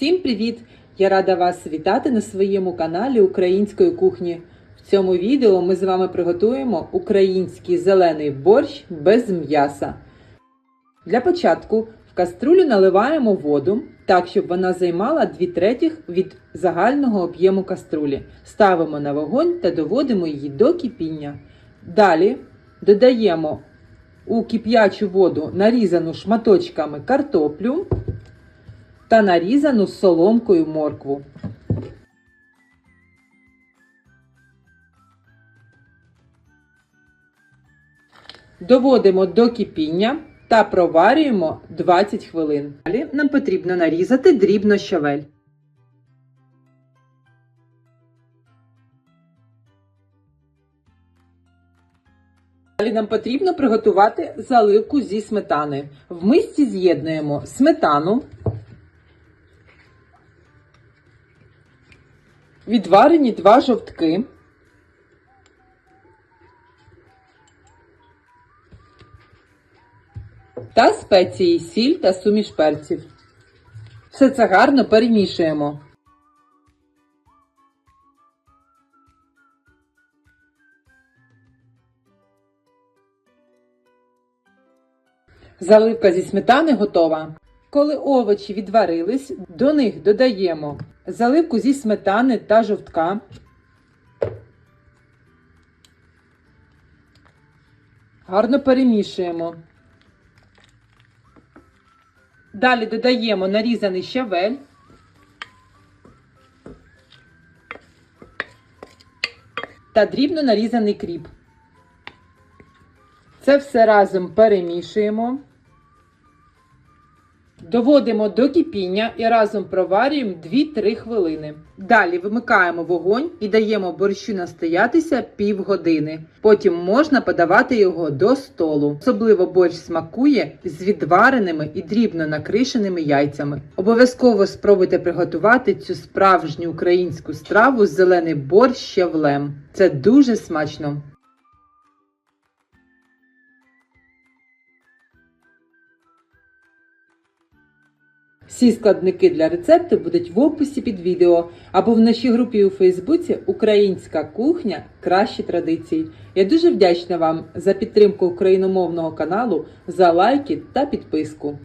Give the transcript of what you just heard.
Всім привіт! Я рада вас вітати на своєму каналі Української кухні. В цьому відео ми з вами приготуємо український зелений борщ без м'яса. Для початку в каструлю наливаємо воду так, щоб вона займала 2 третіх від загального об'єму каструлі. Ставимо на вогонь та доводимо її до кипіння. Далі додаємо у кип'ячу воду нарізану шматочками картоплю та нарізану соломкою моркву. Доводимо до кипіння та проварюємо 20 хвилин. Далі нам потрібно нарізати дрібно щавель. Далі нам потрібно приготувати заливку зі сметани. В мисці з'єднуємо сметану, відварені два жовтки, та спеції сіль та суміш перців. Все це гарно перемішуємо. Заливка зі сметани готова. Коли овочі відварились, до них додаємо заливку зі сметани та жовтка. Гарно перемішуємо. Далі додаємо нарізаний щавель. Та дрібно нарізаний кріп. Це все разом перемішуємо. Доводимо до кипіння і разом проварюємо 2-3 хвилини. Далі вимикаємо вогонь і даємо борщу настоятися півгодини. Потім можна подавати його до столу. Особливо борщ смакує з відвареними і дрібно накришеними яйцями. Обов'язково спробуйте приготувати цю справжню українську страву зелений борщ щавлем. Це дуже смачно. Всі складники для рецепту будуть в описі під відео або в нашій групі у Фейсбуці Українська кухня Кращі традиції. Я дуже вдячна вам за підтримку україномовного каналу, за лайки та підписку.